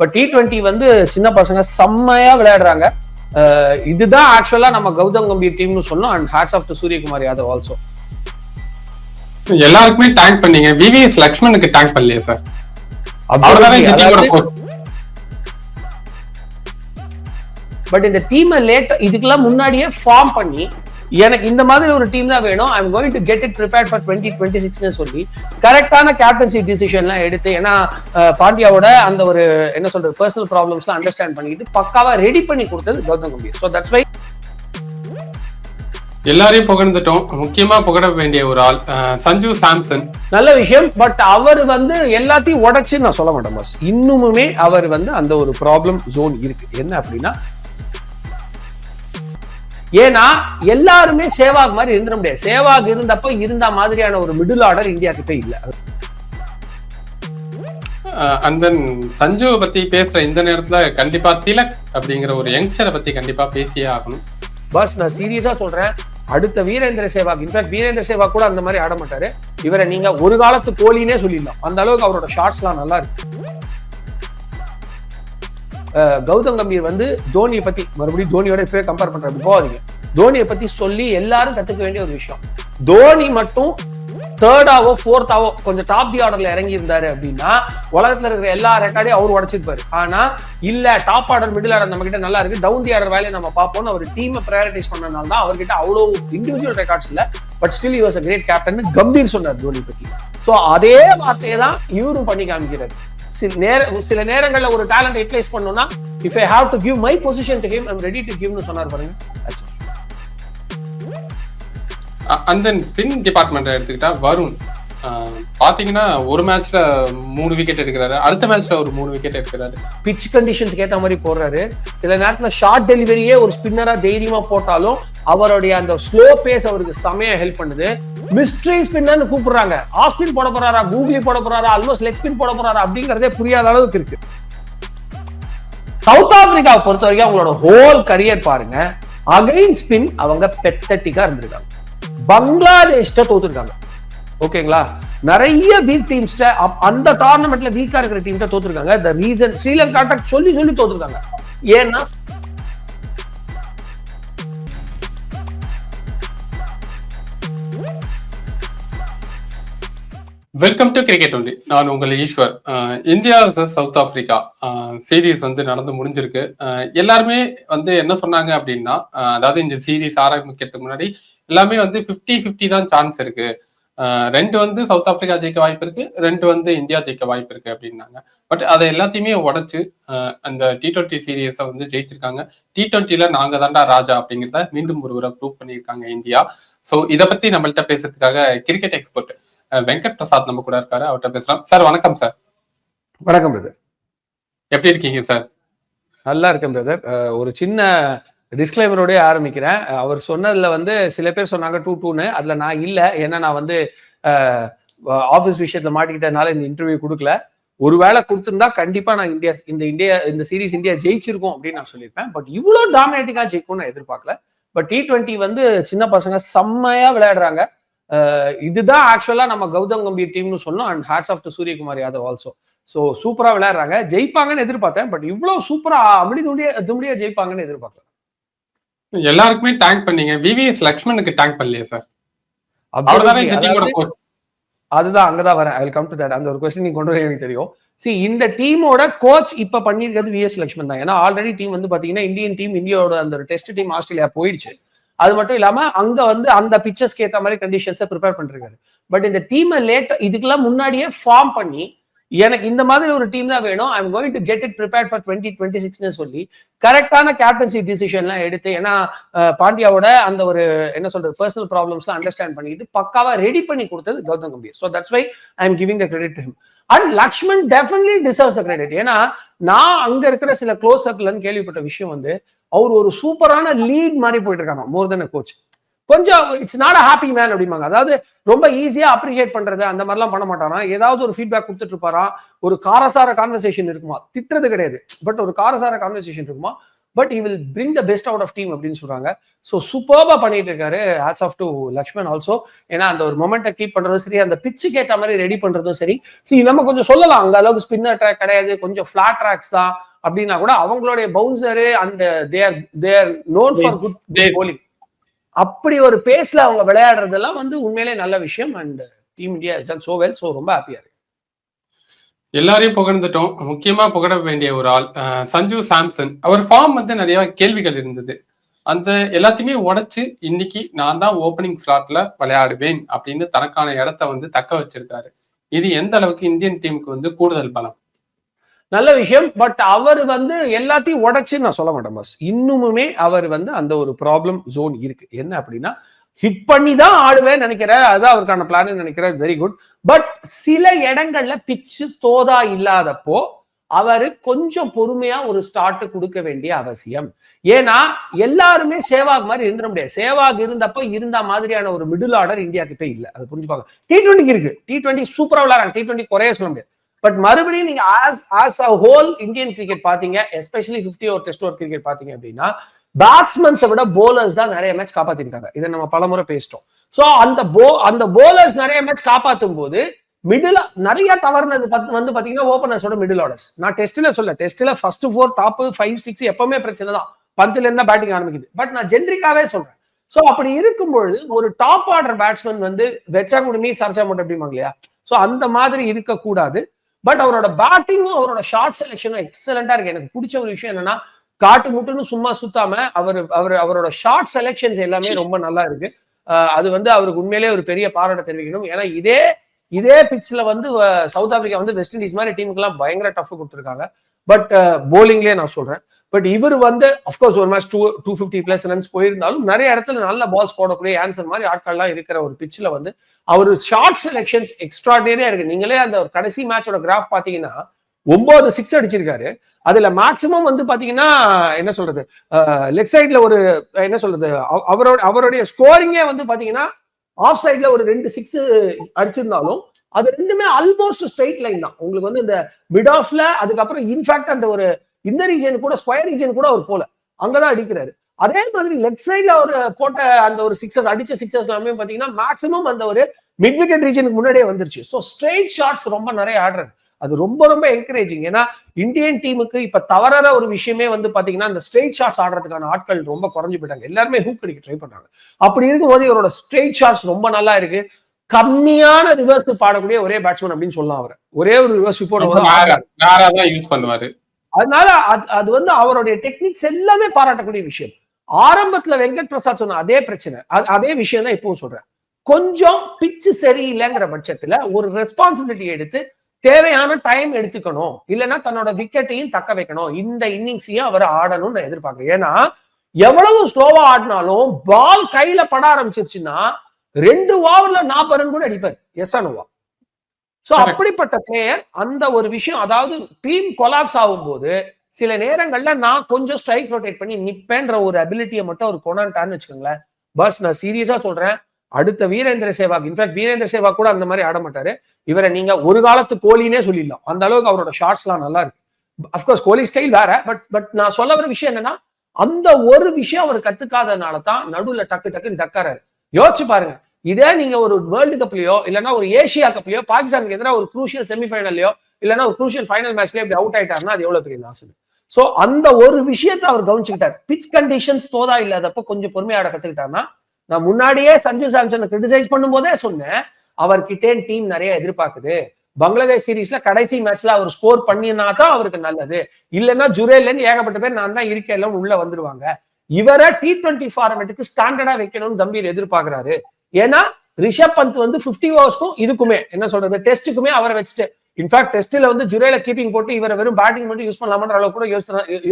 But T twenty வந்து சின்ன பசங்க செம்மையா விளையாடுறாங்க. இதுதான் ஆக்சுவலா நம்ம கௌதம் கம்பீர் டீம்னு சொன்னோம் and hats off to Suryakumar Yadav also எல்லாருக்குமே டேங்க் பண்ணீங்க. விவிஎஸ் லக்ஷ்மணுக்கு டேங்க் பண்ணலையே சார் பட் இந்த டீமை லேட் இதுக்கெல்லாம் முன்னாடியே ஃபார்ம் பண்ணி எனக்கு இந்த மாதிரி ஒரு டீம் தான் வேணும். I'm going to get it prepare for twenty twenty சிக்ஸ்னு சொல்லி கரெக்டான கேப்டன்சி டிசிஷன்லாம் எடுத்து ஏன்னா பாண்டியாவோட அந்த ஒரு என்ன சொல்றது பர்சனல் ப்ராப்ளம்ஸ்லாம் அண்டர்ஸ்டாண்ட் பண்ணிட்டு பக்காவா ரெடி பண்ணி கொடுத்தது Gautam Gambhir. So that's why எல்லாரையும் புகழ்ந்துட்டோம். முக்கியமா புகழ வேண்டிய ஒரு ஆள் சஞ்சு சாம்சன். நல்ல விஷயம் பட் அவர் வந்து எல்லாத்தையும் உடைச்சு நான் சொல்ல மாட்டேன் பாஸ் இன்னுமுமே அவர் வந்து அந்த ஒரு ப்ராப்ளம் ஜோன் இருக்கு. என்ன அப்படின்னா ஏன்னா எல்லாருமே சேவாக் மாதிரி இருந்துட முடியாது. சேவாக் இருந்தப்ப இருந்த மாதிரியான ஒரு மிடில் ஆர்டர் இந்தியா கிட்ட இல்ல. அண்ட் தென் சஞ்சுவை பத்தி பேசுற இந்த நேரத்துல கண்டிப்பா திலக் அப்படிங்கிற ஒரு யங்ஸ்டரை பத்தி கண்டிப்பா பேசியே ஆகணும். பாஸ் நான் சீரியஸா சொல்றேன். அடுத்த வீரேந்திர சேவாக் இன்ஃபேக்ட் வீரேந்திர சேவாக் கூட அந்த மாதிரி ஆட மாட்டாரு. இவரை நீங்க ஒரு காலத்து கோலினே சொல்லிடலாம். அந்த அளவுக்கு அவரோட ஷார்ட்ஸ்லாம் நல்லா இருக்கு. கௌதம் கம்பீர் வந்து தோனியை பத்தி மறுபடியும் தோனியோட இப்பவே கம்பேர் பண்றேன் போகாதீங்க தோனியை பத்தி சொல்லி எல்லாரும் கத்துக்க வேண்டிய ஒரு விஷயம். தோனி மட்டும் தேர்டாவோ ஃபோர்த்தாவோ கொஞ்சம் டாப் தி ஆர்டர்ல இறங்கி இருந்தாரு அப்படின்னா உலகத்துல இருக்கிற எல்லா ரெக்கார்டையும் அவர் உடைச்சிருப்பாரு. ஆனா இல்ல டாப் ஆர்டர் மிடில் ஆர்டர் நம்ம கிட்ட நல்லா இருக்கு. டவுன் தி ஆர்டர் வேலையை நம்ம பார்ப்போம் அவர் டீமை ப்ரையாரிட்டைஸ் பண்ணனால தான் அவர்கிட்ட அவ்வளோ இண்டிவிஜுவல் ரெக்கார்ட்ஸ் இல்ல. But still you was a great captain Gambhir சொன்னார் தோனி பத்தி. சோ அதே வார்த்தையை தான் இவரும் பண்ணி காமிக்கிறார். சில நேர சில ஒரு டேலண்ட் யூட்டிலைஸ் பண்ணணும்னா if I have to give my position to give I'm ready to கிவ்னு சொன்னார் பாருங்க. அந்த அண்ட் ஸ்பின் டிபார்ட்மெண்ட் எடுத்துக்கிட்டா வருண். பாத்தீங்கன்னா ஒரு மேட்ச்ல மூணு விக்கெட் எடுக்கிறாரு. அடுத்த மேட்ச்ல ஒரு மூணு விக்கெட் எடுக்கிறாரு. பிச் கண்டிஷன்ஸ்க்கு ஏத்த மாதிரி போடுறாரு. சில நேரத்துல ஷார்ட் டெலிவரியே ஒரு ஸ்பின்னரா தைரியமா போட்டாலும் அவருடைய அந்த ஸ்லோ பேஸ் அவருக்கு செமையா ஹெல்ப் பண்ணுது. மிஸ்ட்ரி ஸ்பின்னர்னு கூப்பிடுறாங்க. ஆஃப் ஸ்பின் போட போறாரா? கூகுளி போட போறாரா? ஆல்மோஸ்ட் லெக் ஸ்பின் போட போறாரா? அப்படிங்கறதே புரியாத அளவுக்கு இருக்கு. சவுத் ஆப்பிரிக்காவை பொறுத்த வரைக்கும் அவங்களோட ஹோல் கரியர் பாருங்க. அகைன் ஸ்பின் அவங்க பெத்தட்டிக்கா இருந்திருக்காங்க. பங்களாதேஷ்ட தோத்துருக்காங்க. ஓகேங்களா? நிறைய வீக் டீம்ஸ்ட அந்த டோர்னமெண்ட்ல வீக்கா இருக்கிற டீம்கிட்ட தோத்துருக்காங்க. த ரீசன் ஸ்ரீலங்காட்ட சொல்லி சொல்லி தோத்துருக்காங்க. ஏன்னா வெல்கம் டு கிரிக்கெட் ஒன்லி நான் உங்கள் Eshwar. India versus South Africa series வந்து நடந்து முடிஞ்சிருக்கு. எல்லாருமே வந்து என்ன சொன்னாங்க அப்படின்னா அதாவது இந்த சீரீஸ் ஆரம்பிக்கிறதுக்கு முன்னாடி எல்லாமே வந்து 50 50 தான் சான்ஸ் இருக்கு. ரெண்டு வந்து சவுத் ஆப்பிரிக்கா ஜெயிக்க வாய்ப்பு இருக்கு ரெண்டு வந்து இந்தியா ஜெயிக்க வாய்ப்பு இருக்கு அப்படின்னாங்க. பட் அதை எல்லாத்தையுமே உடைச்சு அந்த டி டுவெண்ட்டி சீரீஸை வந்து ஜெயிச்சிருக்காங்க. டி டுவெண்ட்டில நாங்க தாண்டா ராஜா அப்படிங்கிறத மீண்டும் ஒருவரை ப்ரூவ் பண்ணியிருக்காங்க இந்தியா. ஸோ இதை பத்தி நம்மள்ட்ட பேசுறதுக்காக கிரிக்கெட் எக்ஸ்பர்ட் வெங்கட் பிரசாத் நம்ம கூட இருக்காரு. அவர்கிட்ட பேசலாம். சார் வணக்கம் சார். வணக்கம் பிரதர் எப்படி இருக்கீங்க சார்? நல்லா இருக்கேன் பிரதர் ஒரு சின்ன டிஸ்கிளைமரோடய ஆரம்பிக்கிறேன். அவர் சொன்னதில் வந்து சில பேர் சொன்னாங்க டூ டூன்னு. அதில் நான் இல்லை. ஏன்னா நான் வந்து ஆஃபீஸ் விஷயத்தில் மாட்டிக்கிட்டதுனால இந்த இன்டர்வியூ கொடுக்கல. ஒருவேளை கொடுத்துருந்தா கண்டிப்பா நான் இந்தியா இந்த இந்தியா இந்த சீரிஸ் இந்தியா ஜெயிச்சிருக்கோம் அப்படின்னு நான் சொல்லியிருப்பேன். பட் இவ்வளோ டாமினேட்டிங்கா ஜெயிக்கும்னு நான் எதிர்பார்க்கல. பட் டி டுவெண்ட்டி வந்து சின்ன பசங்க செம்மையா விளையாடுறாங்க. இதுதான் ஆக்சுவலா நம்ம கௌதம் கம்பீர் டீம்னு சொன்னோம். And hats off to Suryakumar Yadav also so சூப்பரா விளையாடுறாங்க. ஜெயிப்பாங்கன்னு எதிர்பார்த்தேன். பட் இவ்வளவு சூப்பரா அமளி துண்டிய தும்படியா ஜெயிப்பாங்கன்னு எதிர்பார்க்கல. எல்லாருக்குமே டேங்க் பண்ணீங்க. விவிஎஸ் லக்ஷ்மணுக்கு டேங்க் பண்ணலையே சார் அவ்வளவுதானே அதுதான் அங்கதான் வரேன். ஐ கம் டு தட் அந்த ஒரு கொஸ்டின் நீங்க கொண்டு வர எனக்கு தெரியும். சி இந்த டீமோட கோச் இப்ப பண்ணிருக்கிறது விஎஸ் லக்ஷ்மன் தான். ஏன்னா ஆல்ரெடி டீம் வந்து பாத்தீங்கன்னா இந்தியன் டீம் இந்தியாவோட அந்த டெஸ்ட் டீம் ஆஸ்திரேலியா போயிடுச்சு. அது மட்டும் இல்லாம அங்க வந்து அந்த பிக்சர்ஸ்க்கு ஏத்த மாதிரி கண்டிஷன்ஸை ப்ரிப்பேர் பண்ணிருக்காரு. பட் இந்த டீமை லேட் இதுக்கெல்லாம் முன்னாடியே ஃபார்ம் பண்ணி எனக்கு இந்த மாதிரி ஒரு டீம் தான் வேணும். I'm going to get it prepare for twenty twenty சிக்ஸ்னு சொல்லி கரெக்டான கேப்டன்சி டிசிஷன்லாம் எடுத்து ஏன்னா பாண்டியாவோட அந்த ஒரு என்ன சொல்றது பர்சனல் ப்ராப்ளம்ஸ்லாம் அண்டர்ஸ்டாண்ட் பண்ணிட்டு பக்காவா ரெடி பண்ணி கொடுத்தது Gautam Gambhir. So that's why I am giving the credit to him and Lakshman definitely deserves the credit ஏன்னா நான் அங்க இருக்கிற சில க்ளோஸ் சர்க்கிள்னு கேள்விப்பட்ட விஷயம் வந்து அவர் ஒரு சூப்பரான லீட் மாதிரி போயிட்டு இருக்காங்க மோர் தென் கோச் கொஞ்சம் it's not a happy man அப்படிம்பாங்க. அதாவது ரொம்ப ஈஸியா அப்ரிஷியேட் பண்றது அந்த மாதிரிலாம் பண்ண மாட்டாராம் ஏதாவது ஒரு ஃபீட்பேக் கொடுத்துட்டு இருப்பாராம் ஒரு காரசார கான்வர்சேஷன் இருக்குமா? திட்டுறது கிடையாது. பட் ஒரு காரசார கான்வர்சேஷன் இருக்குமா? But he will bring the best out of team அப்படின்னு சொல்றாங்க. ஸோ சூப்பர்பா பண்ணிட்டு இருக்காரு. Hats off to Lakshman also ஏன்னா அந்த ஒரு மொமெண்ட்டை கீப் பண்றதும் சரி அந்த பிச்சுக்கு ஏற்ற மாதிரி ரெடி பண்றதும் சரி. சரி நம்ம கொஞ்சம் சொல்லலாம். அந்த அளவுக்கு ஸ்பின்னர் ட்ராக் கிடையாது. கொஞ்சம் ஃபிளாட் ட்ராக்ஸ் தான். அப்படின்னா கூட அவங்களுடைய bouncer and they're they're known for good. Bowling அப்படி ஒரு பேஸ்ல அவங்க விளையாடுறதெல்லாம் வந்து உண்மையிலே நல்ல விஷயம். And team India is done so well so ரொம்ப ஹாப்பியா இருக்கு. எல்லாரையும் புகழ்ந்துட்டோம். முக்கியமா புகழ வேண்டிய ஒரு ஆள் அஹ், சஞ்சு சாம்சன். அவர் ஃபார்ம் வந்து நிறைய கேள்விகள் இருந்தது. அந்த எல்லாத்தையுமே உடைச்சு இன்னைக்கு நான் தான் ஓப்பனிங் ஸ்லாட்ல விளையாடுவேன் அப்படின்னு தனக்கான இடத்த வந்து தக்க வச்சிருக்காரு. இது எந்த அளவுக்கு இந்தியன் டீமுக்கு வந்து கூடுதல் பலம்? நல்ல விஷயம் பட் அவர் வந்து எல்லாத்தையும் உடைச்சு நான் சொல்ல மாட்டேன் பாஸ் இன்னுமுமே அவர் வந்து அந்த ஒரு ப்ராப்ளம் ஜோன் இருக்கு. என்ன அப்படின்னா ஹிட் பண்ணி தான் ஆடுவேன் நினைக்கிறார் அதுதான் அவருக்கான பிளான் நினைக்கிறார் வெரி குட் பட் சில இடங்கள்ல பிச்சு தோதா இல்லாதப்போ அவரு கொஞ்சம் பொறுமையா ஒரு ஸ்டார்ட் கொடுக்க வேண்டிய அவசியம். ஏன்னா எல்லாருமே சேவாக் மாதிரி இருந்துட முடியாது. சேவாக் இருந்தப்போ இருந்த மாதிரியான ஒரு மிடில் ஆர்டர் இந்தியாவுக்கு போய் இல்லை. அது புரிஞ்சுப்பாங்க டி டுவெண்ட்டிக்கு இருக்கு. டி டுவெண்ட்டி சூப்பரா விளையாடுறாங்க. டி டுவெண்ட்டி குறைய சொல்ல முடியாது. பட் மறுபடியும் நீங்க as as a whole Indian cricket பாத்தீங்க especially fifty over test over cricket பாத்தீங்க அப்படின்னா பேட்ஸ்மேன்ஸை விட போலர்ஸ் தான் நிறைய மேட்ச் காப்பாத்திருக்காங்க. இதை நம்ம பலமுறை பேசிட்டோம். சோ அந்த போ அந்த போலர்ஸ் நிறைய மேட்ச் காப்பாத்தும் போது மிடில் நிறைய தவறுனது பத்- வந்து பாத்தீங்கன்னா ஓபனர்ஸோட மிடில் ஆர்டர்ஸ் நான் டெஸ்ட்ல சொல்ல டெஸ்ட்ல first four top five six எப்பவுமே பிரச்சனை தான். பந்துல இருந்தா பேட்டிங் ஆரம்பிக்குது. பட் நான் ஜென்ரிக்காவே சொல்றேன். சோ அப்படி இருக்கும்பொழுது ஒரு டாப் ஆர்டர் பேட்ஸ்மேன் வந்து வெச்சா குடுமி சர்ச்சா மட்டும் அப்படிம்பாங்க இல்லையா? சோ அந்த மாதிரி இருக்கக்கூடாது. பட் அவரோட பேட்டிங்கும் அவரோட ஷார்ட் செலெக்ஷனும் எக்ஸலண்டா இருக்கு. எனக்கு பிடிச்ச ஒரு விஷயம் என்னன்னா காட்டு முட்டுன்னு சும்மா சுத்தாம அவர் அவர் அவரோட ஷார்ட் செலெக்ஷன்ஸ் எல்லாமே ரொம்ப நல்லா இருக்கு. அது வந்து அவருக்கு உண்மையிலேயே ஒரு பெரிய பாராட்ட தெரிவிக்கணும். ஏன்னா இதே இதே பிச்சில் வந்து சவுத் ஆப்பிரிக்கா வந்து வெஸ்ட் இண்டீஸ் மாதிரி டீமுக்கு எல்லாம் பயங்கர டஃப் கொடுத்துருக்காங்க. பட் போலிங்லேயே நான் சொல்றேன். பட் இவர் வந்து அஃப்கோர்ஸ் ஒரு match two two fifty plus runs போயிருந்தாலும் நிறைய இடத்துல நல்ல பால்ஸ் போடக்கூடிய ஆன்சர் மாதிரி ஆட்கள்லாம் இருக்கிற ஒரு பிச்சில் வந்து அவர் ஷார்ட் செலெக்ஷன்ஸ் எக்ஸ்ட்ராடினரியா இருக்கு. நீங்களே அந்த ஒரு கடைசி மேட்சோட கிராஃப் பாத்தீங்கன்னா ஒன்பது சிக்ஸ் அடிச்சிருக்காரு. அதுல மேக்சிமம் வந்து பாத்தீங்கன்னா என்ன சொல்றது லெக் சைட்ல ஒரு என்ன சொல்றது அவரோட அவருடைய ஸ்கோரிங்கே வந்து பாத்தீங்கன்னா ஆஃப் சைட்ல ஒரு ரெண்டு சிக்ஸ் அடிச்சிருந்தாலும் அது ரெண்டுமே ஆல்மோஸ்ட் ஸ்ட்ரைட் லைன் தான். உங்களுக்கு வந்து இந்த மிட் ஆஃப்ல அதுக்கப்புறம் இன்ஃபேக்ட் அந்த ஒரு இந்த ரீஜன் கூட ஸ்கொயர் ரீஜன் கூட அவர் போல. அங்கதான் அடிக்கிறாரு. அதே மாதிரி லெக் சைட்ல அவர் போட்ட அந்த ஒரு சிக்ஸஸ் அடிச்ச சிக்ஸஸ் எல்லாமே பாத்தீங்கன்னா மேக்ஸிமம் அந்த ஒரு மிட் விக்கெட் ரீஜனுக்கு முன்னாடியே வந்துருச்சு. ஸோ ஸ்ட்ரெயிட் ஷாட்ஸ் ரொம்ப நிறைய ஆடுறாரு அது ரொம்ப ரொம்ப என்கரேஜிங் ஏன்னா இந்தியன் டீமுக்கு இப்ப தவறாத ஒரு விஷயமே வந்து பாத்தீங்கன்னா இந்த ஸ்ட்ரெயிட் ஷாட்ஸ் ஆடுறதுக்கான ஆட்கள் ரொம்ப குறைஞ்சு போயிட்டாங்க. எல்லாருமே ஹூக் அடிக்க ட்ரை பண்றாங்க. அப்படி இருக்கும்போது இவரோட ஸ்ட்ரெயிட் ஷாட்ஸ் ரொம்ப நல்லா இருக்கு. கம்மியான ரிவர்ஸ் பாடக்கூடிய ஒரே பேட்ஸ்மேன் அப்படின்னு சொல்லலாம் அவர். ஒரே ஒரு ரிவர்ஸ் இப்போ யூஸ் பண்ணுவாரு. அதனால அது அது வந்து அவருடைய டெக்னிக்ஸ் எல்லாமே பாராட்டக்கூடிய விஷயம். ஆரம்பத்துல வெங்கட் பிரசாத் சொன்ன அதே பிரச்சனை. அது- அதே விஷயம் தான் இப்பவும் சொல்றேன். கொஞ்சம் பிச்சு சரியில்லைங்கிற பட்சத்துல ஒரு ரெஸ்பான்சிபிலிட்டி எடுத்து தேவையான டைம் எடுத்துக்கணும். இல்லைன்னா தன்னோட விக்கெட்டையும் தக்க வைக்கணும். இந்த இன்னிங்ஸையும் அவர் ஆடணும்னு நான் எதிர்பார்க்கிறேன். ஏன்னா எவ்வளவு ஸ்லோவா ஆடினாலும் பால் கையில பட ஆரம்பிச்சிருச்சுன்னா ரெண்டு ஓவர்ல நாற்பது ரன் கூட அடிப்பார். எஸ் அனுவா. சோ. அப்படிப்பட்ட பிளேயர் அந்த ஒரு விஷயம் அதாவது டீம் கொலாப்ஸ் ஆகும்போது சில நேரங்கள்ல நான் கொஞ்சம் ஸ்ட்ரைக் ரொட்டேட் பண்ணி நிப்பேன்ற ஒரு அபிலிட்டியை மட்டும் அவர் கொண்டான்ட்டான்னு வச்சுக்கோங்களேன். பஸ் நான் சீரியஸா சொல்றேன். அடுத்த வீரேந்திர சேவாக் இன்ஃபேக்ட் வீரேந்திர சேவாக் கூட அந்த மாதிரி ஆட மாட்டாரு. இவரை நீங்க ஒரு காலத்து கோலினே சொல்லிடலாம். அந்த அளவுக்கு அவரோட ஷாட்ஸ் எல்லாம் நல்லா இருக்கு. அப்கோர்ஸ் கோலி ஸ்டைல் வேற பட் பட் நான் சொல்ல வர விஷயம் என்னன்னா அந்த ஒரு விஷயம் அவர் கத்துக்காதனால தான் நடுவுல டக்கு டக்குன்னு டக்காராரு. யோசிச்சு பாருங்க. இதே நீங்க ஒரு வேர்ல்டு கப்லயோ இல்லைன்னா ஒரு ஏஷியா கப்லயோ பாகிஸ்தானுக்கு எதிராக ஒரு குரூஷியல் செமிஃபைனல்லையோ இல்லைன்னா ஒரு குரூஷியல் ஃபைனல் மேட்ச்லயே இப்படி அவுட் ஆயிட்டாருன்னா அது எவ்வளவு பெரிய லாஸ் சோ அந்த ஒரு விஷயத்தை அவர் கவனிச்சுக்கிட்டார். பிச் கண்டிஷன்ஸ் தோதா இல்லாதப்ப கொஞ்சம் பொறுமையாட கத்துக்கிட்டாருன்னா நான் முன்னாடியே சஞ்சு சாம்சனை கிரிட்டிசைஸ் பண்ணும்போதே சொன்னேன் அவர்கிட்டே டீம் நிறைய எதிர்பார்க்குது. பங்களாதேஷ் சீரீஸ்ல கடைசி மேட்ச்ல அவர் ஸ்கோர் பண்ணினா தான் அவருக்கு நல்லது. இல்லைன்னா ஜுரேல இருந்து ஏகப்பட்ட பேர் நான் தான் இருக்கேன் உள்ள வந்துருவாங்க. இவரை டி டுவெண்ட்டி ஃபார்மேட்டுக்கு ஸ்டாண்டர்டா வைக்கணும்னு கம்பீர் எதிர்பார்க்கறாரு. ஏன்னா ரிஷப் பந்த் வந்து 50 ஓவர்ஸ்க்கும் இதுக்குமே என்ன சொல்றது டெஸ்ட்டுக்குமே அவரை வச்சுட்டு. இன்ஃபேக்ட் டெஸ்ட்ல வந்து ஜுரேல கீப்பிங் போட்டு இவரை வெறும் பேட்டிங் மட்டும் யூஸ் பண்ணலாமன்ற அளவுக்கு கூட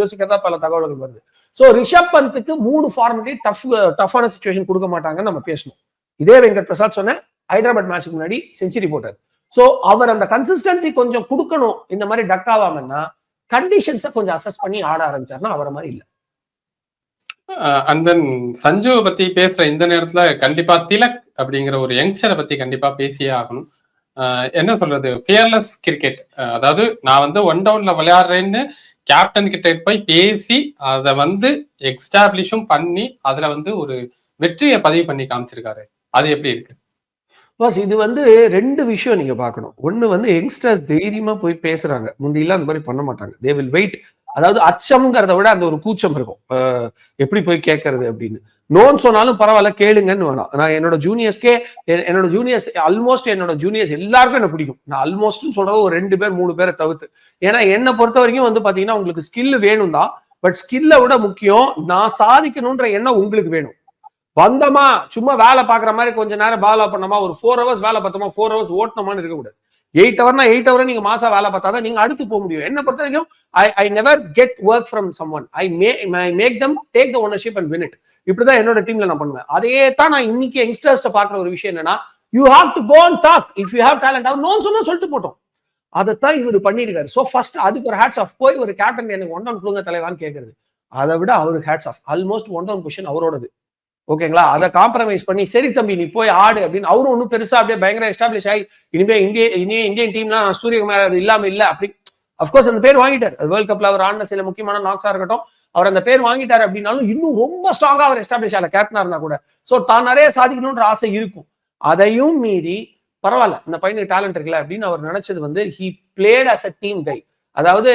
யோசிக்கிறதா பல தகவல்கள் வருது. ஸோ ரிஷப் பந்துக்கு மூணு ஃபார்மேட்டே டஃப் டஃப்பான சுச்சுவேஷன் கொடுக்க மாட்டாங்கன்னு நம்ம பேசணும். இதே வெங்கட் பிரசாத் சொன்ன ஹைதராபாத் மேட்ச்சுக்கு முன்னாடி செஞ்சுரி போட்டார் ஸோ அவர் அந்த கன்சிஸ்டன்சி கொஞ்சம் கொடுக்கணும் இந்த மாதிரி டக் ஆகாமன்னா கண்டிஷன்ஸை கொஞ்சம் அசஸ் பண்ணி ஆட ஆரம்பிச்சாருன்னா அவரை மாதிரி இல்லை. அண்ட் தென் சஞ்சுவை பத்தி பேசுற இந்த நேரத்துல கண்டிப்பா திலக் அப்படிங்கிற ஒரு யங்ஸ்டரை பத்தி கண்டிப்பா பேசியே ஆகணும். என்ன சொல்றது? பியர்லெஸ் கிரிக்கெட் அதாவது நான் வந்து ஒன் டவுன்ல விளையாடுறேன்னு கேப்டன் கிட்ட போய் பேசி அதை வந்து எக்ஸ்டாப்ளிஷும் பண்ணி அதுல வந்து ஒரு வெற்றியை பதிவு பண்ணி காமிச்சிருக்காரு. அது எப்படி இருக்கு? பாஸ் இது வந்து ரெண்டு விஷயம் நீங்க பார்க்கணும். ஒண்ணு வந்து யங்ஸ்டர்ஸ் தைரியமா போய் பேசுறாங்க. முந்தியெல்லாம் அந்த மாதிரி பண்ண மாட்டாங்க. தே வில் வெயிட் அதாவது அச்சம்ங்கிறத விட அந்த ஒரு கூச்சம் இருக்கும். அஹ் எப்படி போய் கேட்கறது அப்படின்னு. நோன் சொன்னாலும் பரவாயில்ல கேளுங்கன்னு வேணாம். நான் என்னோட ஜூனியர்ஸ்க்கே என்னோட ஜூனியர்ஸ் ஆல்மோஸ்ட் என்னோட ஜூனியர்ஸ் எல்லாருக்கும் என்ன பிடிக்கும். நான் ஆல்மோஸ்ட்னு சொல்றது ஒரு ரெண்டு பேர் மூணு பேரை தவிர்த்து. ஏன்னா என்னை பொறுத்த வரைக்கும் வந்து பாத்தீங்கன்னா உங்களுக்கு ஸ்கில் வேணும் தான். பட் ஸ்கில்லை விட முக்கியம் நான் சாதிக்கணும்ன்ற எண்ணம் உங்களுக்கு வேணும். வந்தோமா சும்மா வேலை பாக்குற மாதிரி கொஞ்ச நேரம் பாலா பண்ணோமா ஒரு ஃபோர் ஹவர்ஸ் வேலை பார்த்தோமா ஃபோர் ஹவர்ஸ் ஓட்டணுமான்னு இருக்கக்கூடாது. எயிட் ஹவர்னா எயிட் ஹவர் நீங்க மாசா வேலை பார்த்தா தான் நீங்க அடுத்து போக முடியும். என்ன பொறுத்த வரைக்கும் I I never get work from some one I may I make them take the ownership and win it இப்படிதான் என்னோட டீம்ல நான் பண்ணுவேன். அதே தான் நான் இன்னைக்கு யங்ஸ்டர்ஸ்ட பாக்குற ஒரு விஷயம் என்னன்னா you have to go and talk if you have talent அவர் நோன் சொன்னா சொல்லிட்டு போட்டோம். அதைத்தான் இவர் பண்ணியிருக்காரு. சோ ஃபர்ஸ்ட் அதுக்கு ஒரு ஹேட்ஸ் ஆஃப் போய் ஒரு கேப்டன் எனக்கு ஒன் டவுன் கொடுங்க தலைவான்னு கேட்கறது அதை விட அவருக்கு hats off almost one down position அவரோடது. ஓகேங்களா? அதை காம்ப்ரமைஸ் பண்ணி சரி தம்பி நீ போய் ஆடு அப்படின்னு அவரும் ஒன்றும் பெருசா அப்படியே பயங்கர எஸ்டாப்ளிஷ் ஆகி இனிமே இந்திய இனிய இந்தியன் டீம்லாம் சூரியகுமார் அது இல்லாம இல்ல அப்படி. அப்கோர்ஸ் அந்த பேர் வாங்கிட்டார். வேர்ல்ட் கப்ல அவர் ஆடின சில முக்கியமான நாக்ஸா இருக்கட்டும். அவர் அந்த பேர் வாங்கிட்டார் அப்படின்னாலும் இன்னும் ரொம்ப ஸ்ட்ராங்கா அவர் எஸ்டாப்ளிஷ் ஆகல. கேப்டனா இருந்தா கூட. சோ தான் நிறைய சாதிக்கணும்ன்ற ஆசை இருக்கும். அதையும் மீறி பரவாயில்ல இந்த பையனுக்கு டேலண்ட் இருக்குல்ல அப்படின்னு அவர் நினைச்சது வந்து he played as a team guy அதாவது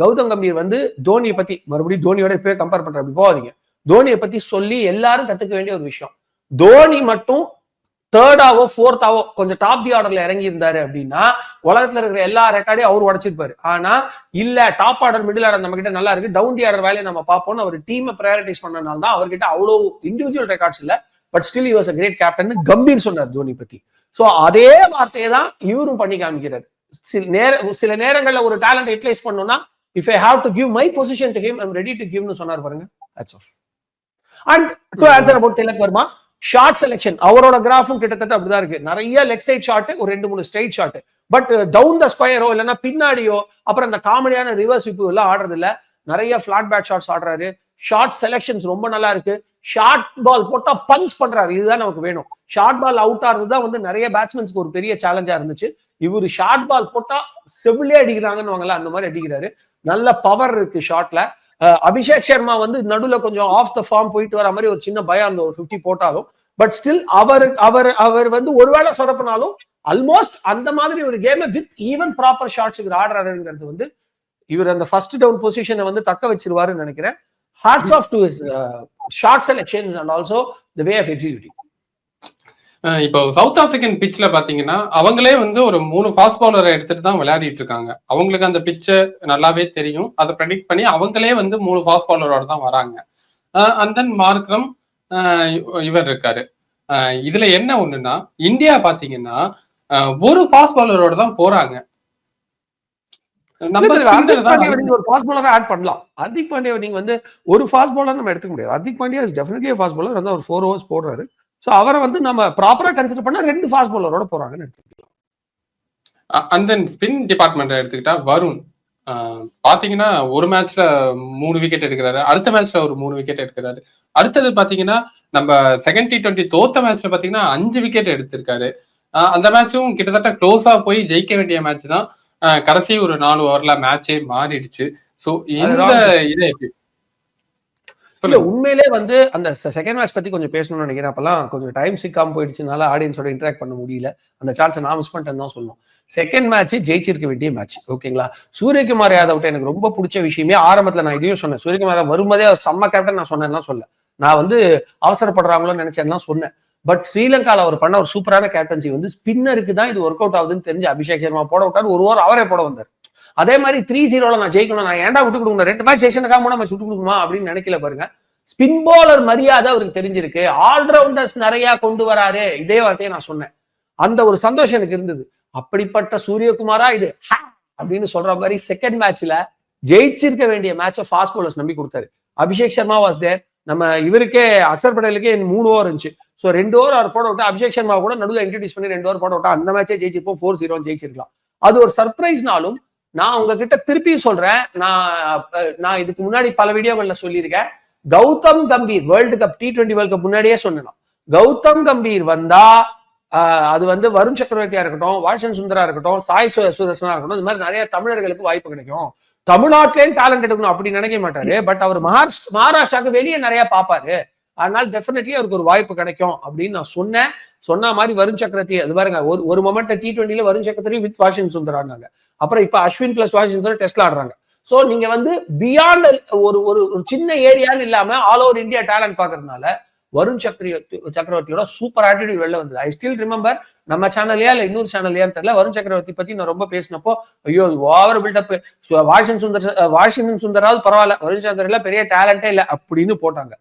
கௌதம் கம்பீர் வந்து தோனியை பத்தி மறுபடியும் தோனியோட போய் கம்பேர் பண்ற அப்படி போகாதீங்க. தோனியை பத்தி சொல்லி எல்லாரும் கத்துக்க வேண்டிய ஒரு விஷயம். தோனி மட்டும் தேர்டாவோ ஃபோர்த்தாவோ கொஞ்சம் டாப் தி ஆர்டர்ல இறங்கி இருந்தாரு அப்படின்னா உலகத்துல இருக்கிற எல்லா ரெக்கார்டையும் அவர் உடைச்சிருப்பாரு. ஆனா இல்ல டாப் ஆர்டர் மிடில் ஆர்டர் நம்ம கிட்ட நல்லா இருக்கு. டவுன் தி ஆர்டர் வேலையை நம்ம பார்ப்போம் அவர் டீமை ப்ரையாரிட்டைஸ் பண்ணனால தான் அவர்கிட்ட அவ்வளவு இண்டிவிஜுவல் ரெக்கார்ட்ஸ் இல்ல. But still he a great captain Gambhir சொன்னார் தோனி பத்தி. சோ அதே வார்த்தையை தான் இவரும் பண்ணி காமிக்கிறார். சில நேர சில நேரங்கள்ல ஒரு டேலண்ட் யூட்டிலைஸ் பண்ணணும்னா if I have to give my position to give I'm ready to கிவ்னு சொன்னார் பாருங்க. That's all and to answer about Tilak Varma shot selection அவரோட கிராஃபும் கிட்டத்தட்ட அப்படிதான் இருக்கு. நிறைய லெக் சைட் ஷாட் ஒரு ரெண்டு மூணு straight shot but down the ஸ்கொயரோ இல்லைன்னா பின்னாடியோ அப்புறம் இந்த காமெடியான ரிவர்ஸ் விப்பு எல்லாம் ஆடுறது இல்ல நிறைய ஃபிளாட் பேட் ஷாட்ஸ் ஆடுறாரு. ஷார்ட் செலெக்ஷன்ஸ் ரொம்ப நல்லா இருக்கு. ஷார்ட் பால் போட்டா பஞ்ச் பண்றாரு. இதுதான் நமக்கு வேணும். ஷார்ட் பால் அவுட் ஆறது தான் வந்து நிறைய பேட்ஸ்மேன்ஸ்க்கு ஒரு பெரிய சேலஞ்சா இருந்துச்சு. இவரு ஷார்ட் பால் போட்டா செவிலே அடிக்கிறாங்கன்னு வாங்கல அந்த மாதிரி அடிக்கிறாரு. நல்ல பவர் இருக்கு ஷாட்ல அபிஷேக் சர்மா வந்து நடுவுல கொஞ்சம் ஆஃப் த ஃபார்ம் போயிட்டு வர மாதிரி ஒரு சின்ன பயம் இருந்தது ஒரு 50 போட்டாலும் பட் ஸ்டில் அவர் அவர் அவர் வந்து ஒருவேளை சொதப்பினாலும் ஆல்மோஸ்ட் அந்த மாதிரி ஒரு game with even proper shots இவர் ஆடுறாருங்கிறது வந்து இவர் அந்த ஃபர்ஸ்ட் டவுன் பொசிஷனை வந்து தக்க வச்சிருவாருன்னு நினைக்கிறேன். Hearts off to shot selections and also the way of executive இப்போ சவுத் ஆப்பிரிக்கன் பிட்ச்ல பாத்தீங்கன்னா அவங்களே வந்து ஒரு மூணு ஃபாஸ்ட் பவுலரை எடுத்துட்டு தான் விளையாடிட்டு இருக்காங்க. அவங்களுக்கு அந்த பிட்சை நல்லாவே தெரியும். அதை ப்ரெடிக்ட் பண்ணி அவங்களே வந்து மூணு ஃபாஸ்ட் பவுலரோட தான் வராங்க. அண்ட் தென் மார்க்ரம் இவர் இருக்காரு. இதுல என்ன ஒண்ணுன்னா இந்தியா பாத்தீங்கன்னா ஒரு ஃபாஸ்ட் பவுலரோட தான் போறாங்க. ஒரு ஃபாஸ்ட் ஆட் பண்ணலாம். ஹர்திக் பாண்டியா நீங்க வந்து ஒரு ஃபாஸ்ட் பாலர் நம்ம எடுத்துக்க முடியாது. Hardik Pandya is definitely fast bowler வந்து ஒரு ஃபோர் ஹவர்ஸ் போடுறாரு. சோ அவரை வந்து நம்ம ப்ராப்பரா கன்சிடர் பண்ணா ரெண்டு ஃபாஸ்ட் பாலரோட போறாங்கன்னு எடுத்துக்கலாம். அண்ட் தென் ஸ்பின் டிபார்ட்மெண்ட் எடுத்துக்கிட்டா வருண். பாத்தீங்கன்னா ஒரு மேட்ச்ல மூணு விக்கெட் எடுக்கிறாரு. அடுத்த மேட்ச்ல ஒரு மூணு விக்கெட் எடுக்கிறாரு. அடுத்தது பாத்தீங்கன்னா நம்ம செகண்ட் டி டுவெண்ட்டி தோத்த மேட்ச்ல பாத்தீங்கன்னா அஞ்சு விக்கெட் எடுத்திருக்காரு. அந்த மேட்சும் கிட்டத்தட்ட க்ளோஸா போய் ஜெயிக்க வேண்டிய மேட்ச் தான். கடைசி ஒரு நாலு ஓவர்ல மேட்சே மாறிடுச்சு. சோ இந்த. இதை எப்படி இல்ல உண்மையிலே வந்து அந்த செகண்ட் மேட்ச் பத்தி கொஞ்சம் பேசணும்னு நினைக்கிறேன் அப்பெல்லாம். கொஞ்சம் டைம் சிக்காம போயிடுச்சுனால ஆடியன்ஸோட இன்டராக்ட் பண்ண முடியல. அந்த சான்ஸை நான் மிஸ் பண்ணிட்டேன்னு தான் சொல்லணும். செகண்ட் மேட்ச் ஜெயிச்சிருக்க வேண்டிய மேட்ச் ஓகேங்களா சூரியகுமார் யாதவ்ட்ட எனக்கு ரொம்ப பிடிச்ச விஷயமே ஆரம்பத்துல நான் இதையும் சொன்னேன். சூரியகுமார் யாதவ் வரும்போதே அவர் செம்ம கேப்டன் நான் சொன்னேன்லாம் சொல்ல நான் வந்து அவசரப்படுறாங்களோன்னு நினைச்சேன்லாம் சொன்னேன். பட் ஸ்ரீலங்கால அவர் பண்ண ஒரு சூப்பரான கேப்டன்சி வந்து ஸ்பின்னருக்கு தான் இது ஒர்க் அவுட் ஆகுதுன்னு தெரிஞ்சு அபிஷேக் சர்மா போட விட்டாரு. ஒரு ஓவர் அவரே போட வந்தார். அதே மாதிரி த்ரீ ஜீரோல நான் ஜெயிக்கணும். நான் ஏன்டா விட்டு கொடுக்கணும்? ரெண்டு மேட்ச் ஜெயிச்சனுக்காக மூணு மேட்ச் விட்டு கொடுக்குமா அப்படின்னு நினைக்கல பாருங்க. ஸ்பின் பாலர் மரியாதை அவருக்கு தெரிஞ்சிருக்கு. ஆல்ரவுண்டர்ஸ் நிறைய கொண்டு வராரு. இதே வார்த்தையை நான் சொன்னேன். அந்த ஒரு சந்தோஷம் எனக்கு இருந்தது. அப்படிப்பட்ட சூரியகுமாரா இது? அப்படின்னு சொல்ற மாதிரி செகண்ட் மேட்ச்ல ஜெயிச்சிருக்க வேண்டிய மேட்சை ஃபாஸ்ட் போலர்ஸ் நம்பி கொடுத்தாரு. அபிஷேக் சர்மா வாஸ் தேர் நம்ம இவருக்கே அக்சர் பட்டேலுக்கே மூணு ஓவர் இருந்துச்சு. ஸோ ரெண்டு ஓவர் அவர் போட விட்டா அபிஷேக் சர்மா கூட நடுவில் இன்ட்ரடியூஸ் பண்ணி ரெண்டு ஓவர் போட விட்டா அந்த மேட்சே ஜெயிச்சிருப்போம். Four zero ஜெயிச்சிருக்கலாம். அது ஒரு சர்ப்ரைஸ்னாலும் நான் உங்ககிட்ட திருப்பி சொல்றேன். நான் நான் இதுக்கு முன்னாடி பல வீடியோகள்ல சொல்லியிருக்கேன். Gautam Gambhir world cup T twenty world cup முன்னாடியே சொன்னோம் கௌதம் கம்பீர் வந்தா ஆஹ், அது வந்து வருண் சக்கரவர்த்தியா இருக்கட்டும் வாஷன் சுந்தரா இருக்கட்டும் சாய் சுதர்சனா இருக்கட்டும் இந்த மாதிரி நிறைய தமிழர்களுக்கு வாய்ப்பு கிடைக்கும். தமிழ்நாட்டிலேயும் டேலண்ட் எடுக்கணும் அப்படி நினைக்க மாட்டாரு. பட் அவர் மகாராஷ்டிர மகாராஷ்டிராவுக்கு வெளியே நிறைய பார்ப்பாரு. அதனால டெஃபினெட்லி அவருக்கு ஒரு வாய்ப்பு கிடைக்கும் அப்படின்னு நான் சொன்னேன். சொன்ன மாதிரி வருண் சக்கரத்தி அது பாருங்க ஒரு ஒரு மொமெண்ட் டி டுவெண்ட்டில வருண் சக்கரத்தி வித் வாஷிங் சுந்தர் ஆடினாங்க அப்புறம் இப்ப அஸ்வின் பிளஸ் வாஷிங் சுந்தர் டெஸ்ட்ல ஆடுறாங்க. சோ நீங்க வந்து பியாண்ட் ஒரு ஒரு ஒரு சின்ன ஏரியான்னு இல்லாம ஆல் ஓவர் இந்தியா டேலண்ட் பாக்குறதுனால வருண் சக்கரி சக்கரவர்த்தியோட சூப்பர் ஆட்டிடியூட் வெளில வந்தது. ஐ ஸ்டில் ரிமெம்பர் நம்ம சேனல்லையா இல்ல இன்னொரு சேனல்லையான்னு தெரியல வருண் சக்கரவர்த்தி பத்தி நான் ரொம்ப பேசினப்போ ஐயோ over buildup washing Sundar washing சுந்தராவது பரவாயில்ல வருண் சக்கர பெரிய டேலண்டே இல்ல அப்படின்னு போட்டாங்க.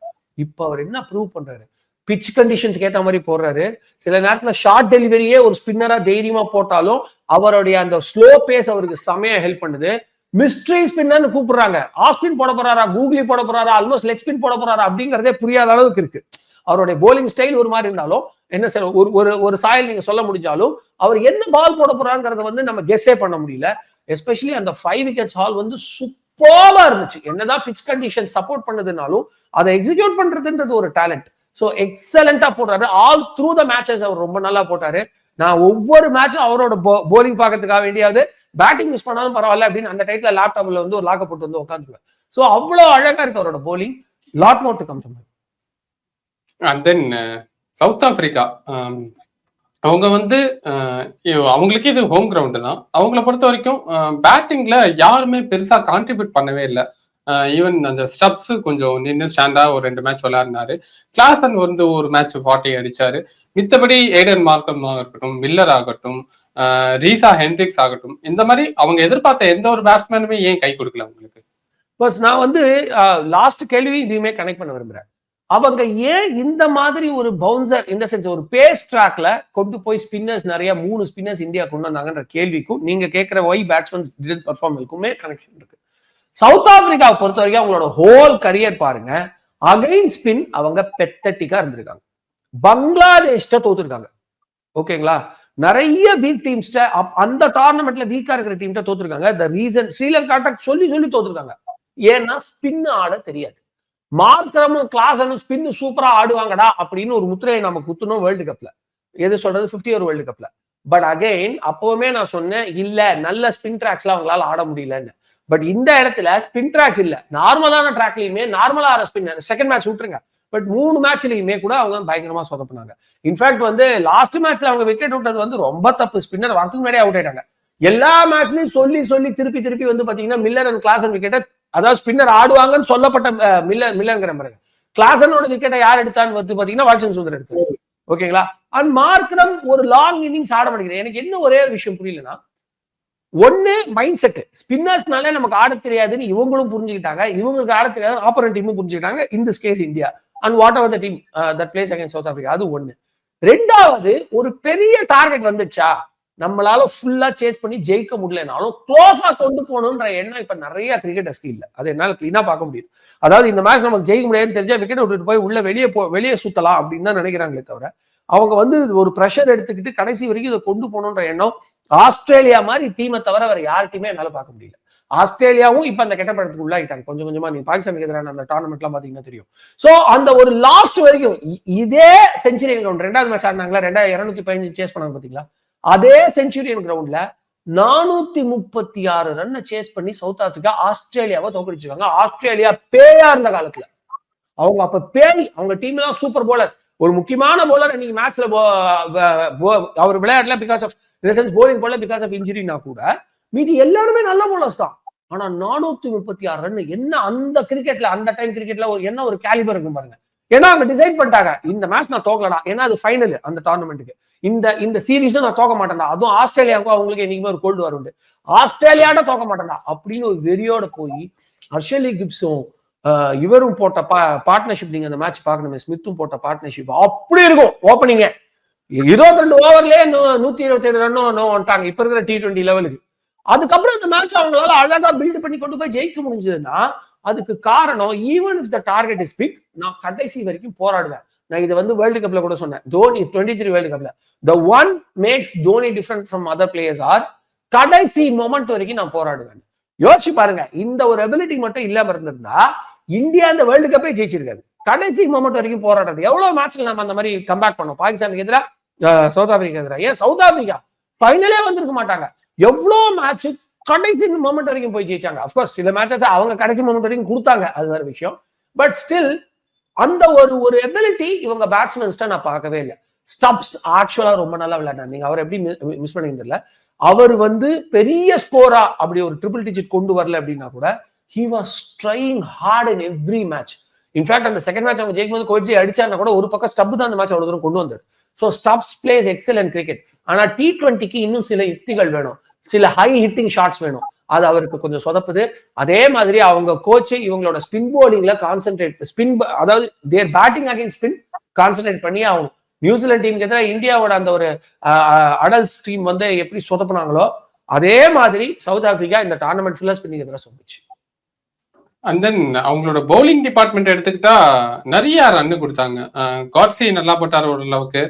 இப்ப அவர் என்ன ப்ரூவ் பண்றாரு? பிச் கண்டிஷன்ஸ்க்கு ஏற்ற மாதிரி போடுறாரு. சில நேரத்துல ஷார்ட் டெலிவரியே ஒரு ஸ்பின்னரா தைரியமா போட்டாலும் அவருடைய அந்த ஸ்லோ பேஸ் அவருக்கு செமையா ஹெல்ப் பண்ணுது. மிஸ்ட்ரி ஸ்பின்னர்னு கூப்பிடுறாங்க. ஆஃப் ஸ்பின் போட போறாரா? கூகுளி போட போறாரா? ஆல்மோஸ்ட் லெக் ஸ்பின் போட போறாரா? அப்படிங்கறதே புரியாத அளவுக்கு இருக்கு. அவருடைய போலிங் ஸ்டைல் ஒரு மாதிரி இருந்தாலும் என்ன சார் ஒரு ஒரு ஒரு சாயல் நீங்க சொல்ல முடிஞ்சாலும் அவர் எந்த பால் போட போறாங்கிறத வந்து நம்ம கெஸ்ஸே பண்ண முடியல. எஸ்பெஷலி அந்த ஃபைவ் விக்கெட்ஸ் ஹால் வந்து சூப்பர்வா இருந்துச்சு. என்னதான் பிச் கண்டிஷன் சப்போர்ட் பண்ணதுனாலும் அதை எக்ஸிக்யூட் பண்றதுன்றது ஒரு டேலண்ட் ஸோ எக்ஸலண்டா போடுறாரு. ஆல் த்ரூ த மேட்சஸ் அவர் ரொம்ப நல்லா போட்டாரு. நான் ஒவ்வொரு மேட்சும் அவரோட போலிங் பார்க்கறதுக்காக வேண்டியாவது பேட்டிங் மிஸ் பண்ணாலும் பரவாயில்ல அப்படின்னு அந்த டைத்துல லேப்டாப்ல வந்து ஒரு லாக்க போட்டு வந்து உட்காந்துருவேன் ஸோ அவ்வளோ அழகா இருக்கு அவரோட bowling lot more to come and then south Africa அவங்க வந்து uh, அவங்களுக்கு இது ஹோம் கிரவுண்டு தான். அவங்கள பொறுத்த வரைக்கும் uh, பேட்டிங்ல யாருமே பெருசா கான்ட்ரிபியூட் பண்ணவே இல்லை. ஈவன் அந்த ஸ்டப்ஸ் கொஞ்சம் நின்று ஸ்டாண்டா ஒரு ரெண்டு மேட்ச் விளையாடினாரு. கிளாசன் வந்து ஒரு மேட்ச் ஃபார்ட்டி அடிச்சாரு. மித்தபடி ஏடன் மார்க்கம் ஆகட்டும் மில்லர் ஆகட்டும் ரீசா ஹென்ரிக்ஸ் ஆகட்டும் இந்த மாதிரி அவங்க எதிர்பார்த்த எந்த ஒரு பேட்ஸ்மேனுமே ஏன் கை கொடுக்கல அவங்களுக்கு பஸ் நான் வந்து லாஸ்ட் கேள்வி இதையுமே கனெக்ட் பண்ண விரும்புறேன். அவங்க ஏன் இந்த மாதிரி ஒரு பவுன்சர் இந்த சென்ஸ் ஒரு பேஸ் ட்ராக்ல கொண்டு போய் ஸ்பின்னர்ஸ் நிறைய மூணு ஸ்பின்னர்ஸ் இந்தியா கொண்டு வந்தாங்கன்ற கேள்விக்கும் நீங்க கேட்கிற why batsmen did perform connection இருக்கு. சவுத் ஆப்பிரிக்காவை பொறுத்த வரைக்கும் அவங்களோட ஹோல் கரியர் பாருங்க. அகைன் ஸ்பின் அவங்க பெத்தட்டிக்கா இருந்திருக்காங்க. பங்களாதேஷ்ட தோத்துருக்காங்க. ஓகேங்களா? நிறைய வீக் டீம்ஸ் அந்த டோர்னமெண்ட்ல வீக்கா இருக்கிற டீம்கிட்ட தோத்துருக்காங்க. த ரீசன் ஸ்ரீலங்காட்ட சொல்லி சொல்லி தோத்துருக்காங்க. ஏன்னா ஸ்பின் ஆட தெரியாது. மார்க்கரமும் கிளாஸனும் ஸ்பின் சூப்பரா ஆடுவாங்கடா அப்படின்னு ஒரு முத்திரையை நம்ம குத்துனோம் வேர்ல்டு கப்ல எது சொல்றது? 50 ஒரு வேர்ல்டு கப்ல பட் அகைன் அப்பவுமே நான் சொன்னேன் இல்ல நல்ல ஸ்பின் ட்ராக்ஸ்ல அவங்களால ஆட முடியலன்னு. பட் இந்த இடத்துல ஸ்பின் ட்ராக்ஸ் இல்ல. நார்மலான ட்ராக்லயுமே நார்மலா ஆற ஸ்பின் செகண்ட் மேட்ச் விட்டுருங்க. பட் மூணு மேட்ச்லயுமே கூட அவங்க பயங்கரமா சொதப்பினாங்க இன்ஃபேக்ட் வந்து லாஸ்ட் மேட்ச்ல அவங்க விக்கெட் விட்டது வந்து ரொம்ப தப்பு. ஸ்பின்னர் வரதுக்கு முன்னாடியே அவுட் ஆயிட்டாங்க. எல்லா மேட்ச்லயும் சொல்லி சொல்லி திருப்பி திருப்பி வந்து பாத்தீங்கன்னா மில்லர் அண்ட் கிளாசன் விக்கெட்டை அதாவது ஸ்பின்னர் ஆடுவாங்கன்னு சொல்லப்பட்ட மில்லர் மில்லர்ங்கிற பாருங்க. கிளாசனோட விக்கெட்டை யார் எடுத்தான்னு வந்து பாத்தீங்கன்னா வாட்சன் சுந்தர் எடுத்தாரு. ஓகேங்களா அண்ட் மார்க்ரம் ஒரு லாங் இன்னிங்ஸ் ஆட மாட்டேங்கிறேன் எனக்கு என்ன ஒரே விஷயம் புரியலன்னா ஒன்னு மைண்ட் செட் ஸ்பின்னர்ஸ்னாலே நமக்கு ஆட தெரியாதுன்னு இவங்களும் புரிஞ்சுக்கிட்டாங்க. இவங்களுக்கு ஆட தெரியாது ஆப்பரன் டீமும் புரிஞ்சுக்கிட்டாங்க. இந்த case India and what are the team that plays again south Africa அது ஒண்ணு. ரெண்டாவது ஒரு பெரிய டார்கெட் வந்துச்சா நம்மளால ஃபுல்லா சேஸ் பண்ணி ஜெயிக்க முடியலனாலும் க்ளோஸா கொண்டு போகணுன்ற எண்ணம் இப்ப நிறைய கிரிக்கெட்டர்ஸ்க்கு இல்ல. அது என்னால கிளீனா பார்க்க முடியுது. அதாவது இந்த மேட்ச் நமக்கு ஜெயிக்க முடியாதுன்னு தெரிஞ்சா விக்கெட் விட்டுட்டு போய் உள்ள வெளியே போ வெளியே சுத்தலாம் அப்படின்னு தான் நினைக்கிறாங்களே தவிர அவங்க வந்து ஒரு ப்ரெஷர் எடுத்துக்கிட்டு கடைசி வரைக்கும் இதை கொண்டு போகணுன்ற எண்ணம் ஆஸ்திரேலியா மாதிரி டீமை தவிர வேற யார்ட்டையுமே என்னால பார்க்க முடியல. ஆஸ்திரேலியாவும் இப்ப அந்த கெட்ட படத்துக்கு உள்ளாயிட்டாங்க. கொஞ்சம் கொஞ்சமா நீங்க பாகிஸ்தானுக்கு எதிரான அந்த டோர்னமெண்ட்லாம் பாத்தீங்கன்னா தெரியும். சோ அந்த ஒரு லாஸ்ட் வரைக்கும் இதே செஞ்சுரியன் கிரவுண்ட் ரெண்டாவது மேட்ச் ஆடினாங்களா? ரெண்டாயிரம் இருநூத்தி பதினஞ்சு சேஸ் பண்ணாங்க பாத்தீங்களா அதே செஞ்சுரியன் கிரவுண்ட்ல நானூத்தி முப்பத்தி ஆறு ரன்னை சேஸ் பண்ணி சவுத் ஆப்பிரிக்கா ஆஸ்திரேலியாவை தோக்கடிச்சிருக்காங்க ஆஸ்திரேலியா பேயா இருந்த காலத்துல. அவங்க அப்ப பேய் அவங்க டீம் தான் சூப்பர் போலர் ஒரு முக்கியமான போலர் இன்னைக்கு மேட்ச்ல அவர் விளையாடல பிகாஸ் ஆஃப் சென்ஸ் போலிங் போல பிகாஸ் ஆஃப் இன்ஜுரினா கூட மீதி எல்லாருமே நல்ல போலர்ஸ் தான். ஆனா நானூத்தி முப்பத்தி ஆறு ரன் என்ன அந்த கிரிக்கெட்ல அந்த டைம் கிரிக்கெட்ல ஒரு என்ன ஒரு கேலிபர் இருக்கும் பாருங்க. ஏன்னா அவங்க டிசைட் பண்ணிட்டாங்க இந்த மேட்ச் நான் தோக்கலடா. ஏன்னா அது ஃபைனல் அந்த டோர்னமெண்ட்டுக்கு இந்த இந்த சீரீஸும் நான் தோக்க மாட்டேன்டா. அதுவும் ஆஸ்திரேலியாவுக்கும் அவங்களுக்கு என்னைக்குமே ஒரு கோல்டு வரும் உண்டு. ஆஸ்திரேலியாட்ட தோக்க மாட்டேன்டா. அப்படின்னு ஒரு வெறியோட போய் ஹர்ஷலி கிப்ஸும் இவரும் போட்ட பா பார்ட்னர்ஷிப் நீங்க அந்த மேட்ச் பார்க்கணுமே. ஸ்மித்தும் போட்ட பார்ட்னர்ஷிப் அப்படி இருக்கும். ஓப்பனிங்க இருபத்தி ரெண்டு ஓவர்லயே நூத்தி இருபத்தி ஏழு ரன்னும் வந்துட்டாங்க. இப்ப இருக்கிற டி டுவெண்ட்டி லெவலுக்கு அதுக்கப்புறம் அந்த மேட்ச் அவங்களால அழகா பில்ட் பண்ணி கொண்டு போய் ஜெயிக்க முடிஞ்சதுன்னா அதுக்கு காரணம் even if the target is big நான் கடைசி வரைக்கும் போராடுவேன். நான் இதை வந்து வேர்ல்டு கப்ல கூட சொன்னேன். தோனி டுவெண்ட்டி த்ரீ வேர்ல்டு கப்ல the one makes Dhoni different from other players are கடைசி மொமெண்ட் வரைக்கும் நான் போராடுவேன். யோசிச்சு பாருங்க. இந்த ஒரு எபிலிட்டி மட்டும் இல்லாம இருந்திருந்தா இந்தியா இந்த வேர்ல்டு கப்பே ஜெயிச்சிருக்காது. கடைசி மொமெண்ட் வரைக்கும் போராடுறது. எவ்வளவு மேட்ச்ல நம்ம அந்த மாதிரி கம்பேக் பண்ணோம்? பாகிஸ்தானுக்கு எதிராக சவுத் ஆப்பிரிக்கா எதிராக ஏன் சவுத் ஆப்பிரிக்கா ஃபைனலே வந்திருக்க மாட்டாங்க. எவ்வளவு மேட்ச் கடைசி மொமெண்ட் வரைக்கும் போய் ஜெயிச்சாங்க. அஃப்கோர்ஸ் சில மேட்சஸ் அவங்க கடைசி மொமெண்ட் வரைக்கும் கொடுத்தாங்க. அது வேற விஷயம். பட் ஸ்டில் அந்த ஒரு ஒரு எபிலிட்டி இவங்க பேட்ஸ்மேன்ஸ்ட நான் பார்க்கவே இல்லை. ஸ்டப்ஸ் ஆக்சுவலா ரொம்ப நல்லா விளையாடாரு நீங்க அவர் எப்படி மிஸ் பண்ணி தெரியல. அவர் வந்து பெரிய ஸ்கோரா அப்படி ஒரு ட்ரிபிள் டிஜிட் கொண்டு வரல அப்படின்னா கூட he was trying hard in every match in fact அந்த செகண்ட் மேட்ச் அவங்க ஜெயிக்கும் போது கோச்சி அடிச்சாருன்னா கூட ஒரு பக்கம் ஸ்டப் தான் அந்த மேட்ச் அவ்வளோ தூரம் கொண்டு வந்தார். So Stubbs plays excellent cricket ஆனால் டி டுவெண்ட்டிக்கு இன்னும் சில யுக்திகள் வேணும். சில ஹை ஹிட்டிங் ஷாட்ஸ் வேணும். அது அவருக்கு கொஞ்சம் சொதப்புது. அதே மாதிரி அவங்க கோச் இவங்களோட ஸ்பின் போலிங்ல கான்சென்ட்ரேட் ஸ்பின் அதாவது their batting again spin concentrate பண்ணி ஆகணும். நியூசிலாந்து டீமுக்கு எதிராக இந்தியாவோட அந்த ஒரு அடல்ஸ் டீம் வந்து எப்படி சொதப்புனாங்களோ அதே மாதிரி சவுத் ஆப்பிரிக்கா இந்த டோர்னமெண்ட் ஃபுல்லாக ஸ்பின்னிங் எதிராக சொன்னிச்சு அண்ட் தென் அவங்களோட பவுலிங் டிபார்ட்மெண்ட் எடுத்துக்கிட்டா நிறைய ரன்னு கொடுத்தாங்க. காட்ஸி நல்லா போட்டார் ஓரளவுக்கு.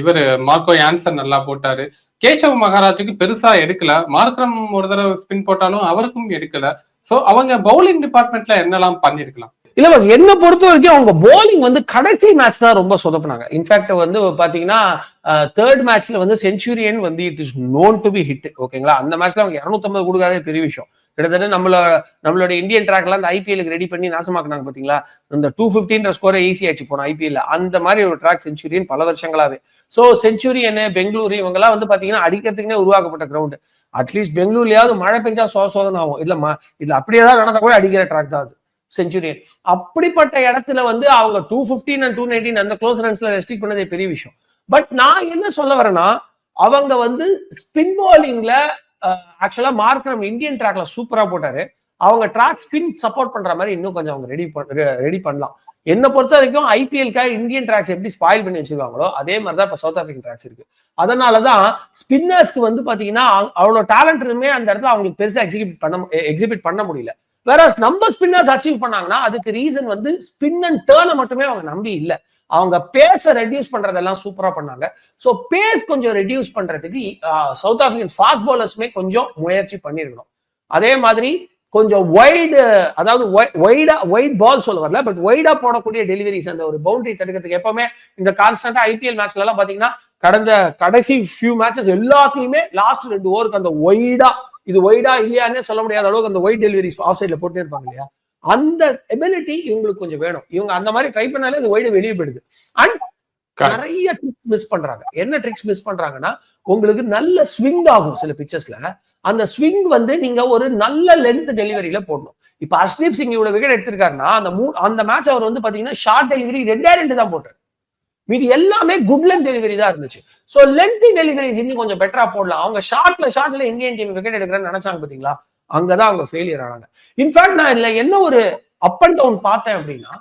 இவர் மார்க்கோ யான்சன் நல்லா போட்டாரு. கேசவ் மகாராஜுக்கு பெருசா எடுக்கல. மார்க்ரம் ஒரு தடவை ஸ்பின் போட்டாலும் அவருக்கும் எடுக்கல. சோ அவங்க பவுலிங் டிபார்ட்மெண்ட்ல என்னெல்லாம் பண்ணிருக்கலாம்? இல்ல பஸ் என்ன பொறுத்த வரைக்கும் அவங்க போலிங் வந்து கடைசி மேட்ச் தான் ரொம்ப சொதப்புனாங்க. இன்ஃபேக்ட் வந்து பாத்தீங்கன்னா தேர்ட் மேட்ச்ல வந்து செஞ்சுரியன் வந்து it is known to be hit ஓகேங்களா அந்த மேட்ச்ல அவங்க இரநூத்தம்பது கொடுக்காதே பெரிய விஷயம். கிட்டத்தட்ட நம்மள நம்மளோட இந்தியன் ட்ராக்லாம் அந்த ஐபிஎலுக்கு ரெடி பண்ணி நாசமாக்குனாங்க பாத்தீங்களா? இந்த டூ பிப்டின்ற ஸ்கோரை ஈஸி ஆச்சு போன ஐபிஎல்ல அந்த மாதிரி ஒரு ட்ராக் செஞ்சுரியன் பல வருஷங்களாவே. சோ செஞ்சுரியன் பெங்களூரு இவங்கெல்லாம் வந்து பாத்தீங்கன்னா அடிக்கிறதுக்குனே உருவாக்கப்பட்ட கிரவுண்ட் அட்லீஸ்ட் பெங்களூர்லயாவது மழை பெஞ்சா சோ சோதனை ஆகும். இல்ல இதுல அப்படியே தான் நடந்தா கூட அடிக்கிற ட்ராக் தான் அது. செஞ்சுரியன் அப்படிப்பட்ட இடத்துல வந்து அவங்க two fifteen and two nineteen அந்த க்ளோஸ் ரன்ஸ்ல ரெஸ்ட்ரிக்ட் பண்ணதே பெரிய விஷயம். பட் நான் என்ன சொல்ல வரேன்னா அவங்க வந்து ஸ்பின் பாலிங்ல ஆக்சுவலா மார்க்ரம் இந்தியன் ட்ராக்ல சூப்பரா போட்டாரு. அவங்க ட்ராக் ஸ்பின் சப்போர்ட் பண்ற மாதிரி இன்னும் கொஞ்சம் அவங்க ரெடி ரெடி பண்ணலாம். என்ன பொறுத்த வரைக்கும் ஐபிஎல்காக இந்தியன் ட்ராக்ஸ் எப்படி ஸ்பாயில் பண்ணி வச்சிருக்காங்களோ அதே மாதிரி தான் இப்போ சவுத் ஆப்பிரிக்கன் ட்ராக்ஸ் இருக்கு. அதனால தான் ஸ்பின்னர்ஸ்க்கு வந்து பாத்தீங்கன்னா அவ்வளோ டேலண்ட் இருமே அந்த இடத்துல அவங்களுக்கு பெருசா எக்ஸிக்யூட் பண்ண எக்ஸிபிட் e-, பண்ண முடியல. வேற நம்ம ஸ்பின்னர்ஸ் அச்சீவ் பண்ணாங்கன்னா அதுக்கு ரீசன் வந்து ஸ்பின் அண்ட் டேர்னை மட்டுமே அவங்க நம்பி இல்லை. அவங்க பேஸை ரெடியூஸ் பண்றதெல்லாம் சூப்பரா பண்ணாங்க. ஸோ பேஸ் கொஞ்சம் ரெடியூஸ் பண்றதுக்கு சவுத் ஆப்பிரிக்கன் ஃபாஸ்ட் பவுலர்ஸுமே கொஞ்சம் முயற்சி பண்ணிருக்கணும். அதே மாதிரி கொஞ்சம் ஒய்டு அதாவது ஒய்டா ஒயிட் பால் சொல்ல வரல பட் ஒய்டா போடக்கூடிய டெலிவரிஸ் அந்த ஒரு பவுண்டரி தடுக்கிறதுக்கு எப்பவுமே இந்த கான்ஸ்டன்டா ஐபிஎல் மேட்ச்ல எல்லாம் பாத்தீங்கன்னா கடந்த கடைசி ஃபியூ மேட்சஸ் எல்லாத்துலயுமே லாஸ்ட் ரெண்டு ஓவருக்கு அந்த ஒய்டா இது ஒய்டா இல்லையானே சொல்ல முடியாத அளவுக்கு அந்த ஒயிட் டெலிவரிஸ் ஆஃப் சைட்ல போட்டே இருப்பாங்க இல்லையா? அந்த எபிலிட்டி இவங்களுக்கு கொஞ்சம் வேணும். இவங்க அந்த மாதிரி ட்ரை பண்ணாலே அது ஒய்டு வெளியே போயிடுது. அண்ட் நிறைய ட்ரிக்ஸ் மிஸ் பண்றாங்க. என்ன ட்ரிக்ஸ் மிஸ் பண்றாங்கன்னா உங்களுக்கு நல்ல ஸ்விங் ஆகும் சில பிக்சர்ஸ்ல அந்த ஸ்விங் வந்து நீங்க ஒரு நல்ல லென்த் டெலிவரியில போடணும். இப்ப ஹர்ஷ்தீப் சிங் இவ்வளவு விக்கெட் எடுத்திருக்காருன்னா அந்த மூ அந்த மேட்ச் அவர் வந்து பாத்தீங்கன்னா ஷார்ட் டெலிவரி ரெண்டே ரெண்டு தான் போட்டார். மீது எல்லாமே குட் லென்த் டெலிவரி தான் இருந்துச்சு. சோ லென்த் டெலிவரி இன்னும் கொஞ்சம் பெட்டரா போடலாம். அவங்க ஷார்ட்ல ஷார்ட்ல இந்தியன் டீம் விக்கெட் எடுக்கிறேன்னு நினைச்சாங்க பாத்தீங்களா? அங்கதான் அவங்க ஃபெயிலியர் ஆனாங்க. இன்ஃபேக்ட் நான் இதுல என்ன ஒரு அப் அண்ட் டவுன் பார்த்தேன் அப்படின்னா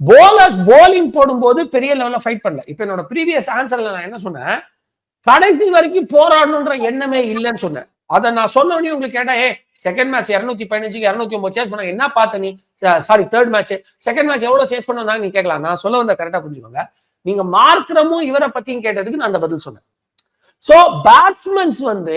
போலர்ஸ் போலிங் போடும்போது பெரிய லெவல்ல ஃபைட் பண்ணல. இப்ப என்னோட ப்ரீவியஸ் ஆன்சர்ல நான் என்ன சொன்னேன்? கடைசி வரைக்கும் போராடணுன்ற எண்ணமே இல்லைன்னு சொன்னேன். அதை நான் சொன்னோடனே உங்களுக்கு கேட்டேன் ஏ செகண்ட் மேட்ச் இருநூத்தி பதினஞ்சுக்கு இருநூத்தி ஒன்பது சேஸ் பண்ண என்ன பார்த்த நீ? Sorry third match second match எவ்வளவு சேஸ் பண்ணா நீ கேட்கலாம். நான் சொல்ல வந்த கரெக்டா புரிஞ்சுக்கோங்க. நீங்க மார்க்கிறமும் இவரை பத்தியும் கேட்டதுக்கு நான் அந்த பதில் சொன்னேன். சோ பேட்ஸ்மேன்ஸ் வந்து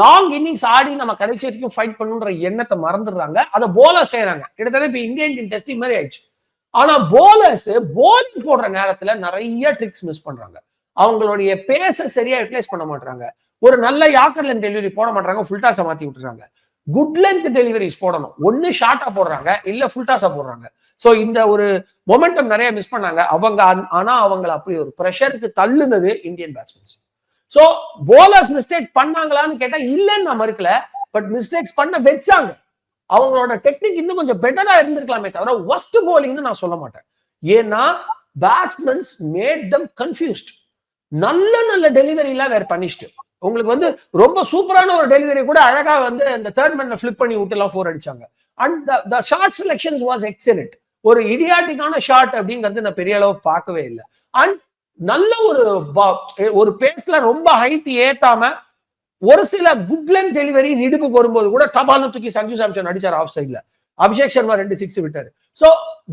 லாங் இன்னிங்ஸ் ஆடி நம்ம கடைசி வரைக்கும் ஃபைட் பண்ணுன்ற எண்ணத்தை மறந்துடுறாங்க. அதை போலர் செய்யறாங்க. கிட்டத்தட்ட இப்போ இந்தியன் டீம் டெஸ்டிங் மாதிரி ஆயிடுச்சு. ஆனா போலர்ஸ் போலிங் போடுற நேரத்துல நிறைய ட்ரிக்ஸ் மிஸ் பண்றாங்க. அவங்களுடைய பேச சரியா யூட்டிலைஸ் பண்ண மாட்டாங்க ஒரு நல்ல யாக்கர் லென்த் டெலிவரி போட மாட்டாங்க ஃபுல் டாஸை மாத்தி விட்டுறாங்க. குட் லென்த் டெலிவரிஸ் போடணும். ஒன்னு ஷார்ட்டா போடுறாங்க இல்ல ஃபுல் டாஸா போடுறாங்க. சோ இந்த ஒரு மொமெண்டம் நிறைய மிஸ் பண்ணாங்க. அவங்க ஆனா அவங்கள அப்படி ஒரு ப்ரெஷருக்கு தள்ளுனது Indian batsmen so bowlers mistake பண்ணாங்களான்னு கேட்டா இல்லைன்னு நான் மறுக்கல. பட் மிஸ்டேக்ஸ் பண்ண வச்சாங்க. அவங்களோட டெக்னிக் இன்னும் கொஞ்சம் பெட்டரா இருந்திருக்கலாமே தவிர ஒஸ்ட் போலிங்னு நான் சொல்ல மாட்டேன். ஏன்னா பேட்ஸ்மேன்ஸ் மேட் தம் கன்ஃபியூஸ்ட் நல்ல நல்ல டெலிவரிலாம் வேற பண்ணிச்சுட்டு உங்களுக்கு வந்து ரொம்ப சூப்பரான ஒரு டெலிவரி கூட அழகா வந்து அந்த தேர்ட் மேன்ல ஃபிளிப் பண்ணி விட்டு எல்லாம் ஃபோர் அடிச்சாங்க. And the shot selections was excellent ஒரு இடியாட்டிக்கான ஷார்ட் அப்படிங்கிறது நான் பெரிய அளவு பார்க்கவே இல்லை. அண்ட் நல்ல ஒரு ஒரு பேஸ்ல ரொம்ப ஹைட் ஏத்தாம ஒரு சில குட் லென்த் டெலிவரிஸ் இடுப்புக்கு வரும்போது கூட டபால்னு தூக்கி சஞ்சு சாம்சன் அடிச்சார் ஆஃப் சைட்ல அபிஷேக் சர்மா ரெண்டு சிக்ஸ் விட்டாரு. சோ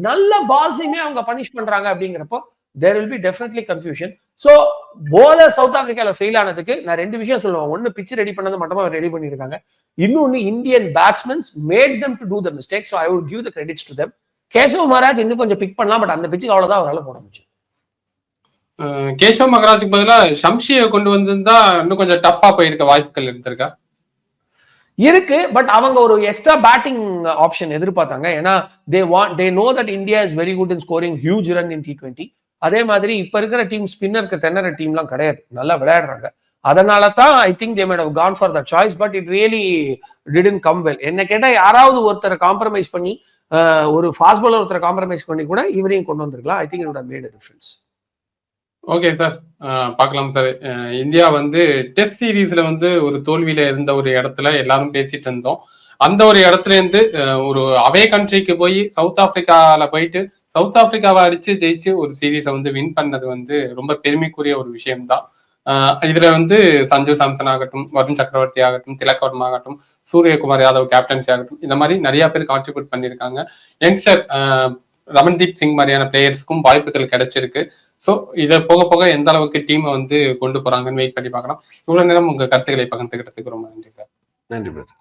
நல்ல பால்ஸையுமே அவங்க பனிஷ் பண்றாங்க அப்படிங்கிறப்போ there will be definitely confusion so bowler south ஆப்பிரிக்கால ஃபெயில் ஆனதுக்கு நான் ரெண்டு விஷயம் சொல்லுவேன். ஒன்னு பிச்சு ரெடி பண்ணது மட்டும் ரெடி பண்ணியிருக்காங்க. இன்னொன்னு Indian batsmen made them to do the mistake so I would give the credits to them Keshav Maharaj இன்னும் கொஞ்சம் பிக் பண்ணலாம் பட் அந்த பிச்சுக்கு அவ்வளவுதான் அவரால் போட முடியும் கேசவ் மகராஜுக்கு பதிலா ஷம்ஷியை கொண்டு வந்திருந்தா இன்னும் கொஞ்சம் டஃப்பா போயிருக்க வாய்ப்புகள் இருந்திருக்கா? இருக்கு பட் அவங்க ஒரு எக்ஸ்ட்ரா பேட்டிங் ஆப்ஷன் எதிர்பார்த்தாங்க. ஏன்னா they want they know that India is very good in scoring huge run in T twenty அதே மாதிரி இப்ப இருக்கிற டீம் ஸ்பின்னருக்கு தென்னற டீம்லாம் கிடையாது. நல்லா விளையாடுறாங்க. அதனால தான் I think they made gone for the choice but it really didn't come well என்ன கேட்டால் யாராவது ஒருத்தரை காம்ப்ரமைஸ் பண்ணி ஒரு ஃபாஸ்ட் பாலர் ஒருத்தரை காம்ப்ரமைஸ் பண்ணி கூட இவரையும் கொண்டு வந்திருக்கலாம். ஐ திங்க் என்னோட மேட் டிஃபரன்ஸ் ஓகே சார் பார்க்கலாம் சார் இந்தியா வந்து டெஸ்ட் சீரீஸ்ல வந்து ஒரு தோல்வியில இருந்த ஒரு இடத்துல எல்லாரும் பேசிட்டு இருந்தோம். அந்த ஒரு இடத்துல இருந்து ஒரு அவே கண்ட்ரிக்கு போய் சவுத் ஆப்பிரிக்கால போயிட்டு சவுத் ஆப்பிரிக்காவை அடிச்சு ஜெயிச்சு ஒரு சீரீஸை வந்து வின் பண்ணது வந்து ரொம்ப பெருமைக்குரிய ஒரு விஷயம்தான். இதுல வந்து சஞ்சு சாம்சன் ஆகட்டும் வருண் சக்கரவர்த்தி ஆகட்டும் திலக் வர்மா ஆகட்டும் சூரியகுமார் யாதவ் கேப்டன்சி ஆகட்டும் இந்த மாதிரி நிறைய பேர் கான்ட்ரிபியூட் பண்ணியிருக்காங்க. யங்ஸ்டர் ரமன்தீப் சிங் மாதிரியான பிளேயர்ஸ்க்கும் வாய்ப்புகள் கிடைச்சிருக்கு. ஸோ இதை போக போக எந்த அளவுக்கு டீமை வந்து கொண்டு போறாங்கன்னு வெயிட் பண்ணி பார்க்கலாம். இவ்வளவு நேரம் உங்க கருத்துக்களை பகிர்ந்துக்கிறதுக்கு ரொம்ப நன்றி சார். நன்றி பிரதர்